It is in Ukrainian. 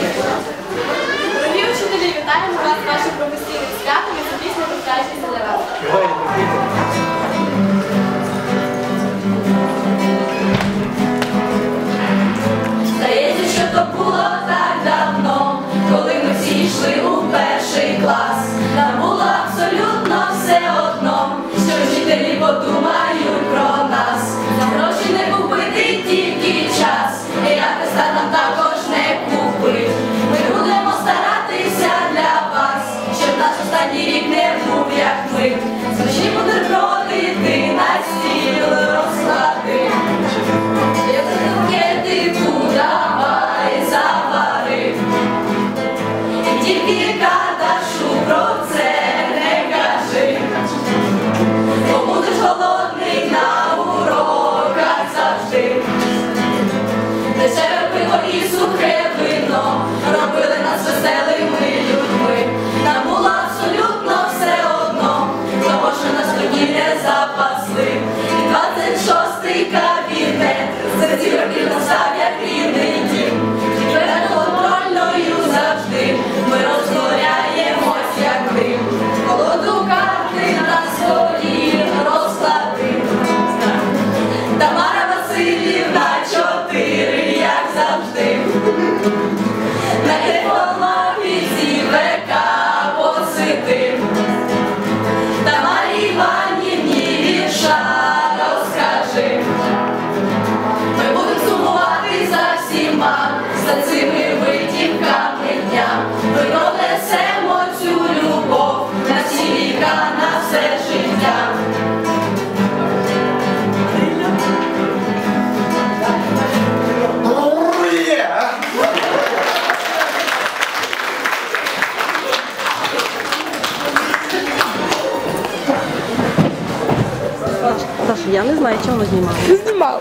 Дорогі вчителі, вітаємо вас, ваших професійних свят. тільки кадашу Я не знаю, чем чого знімала. Знімала.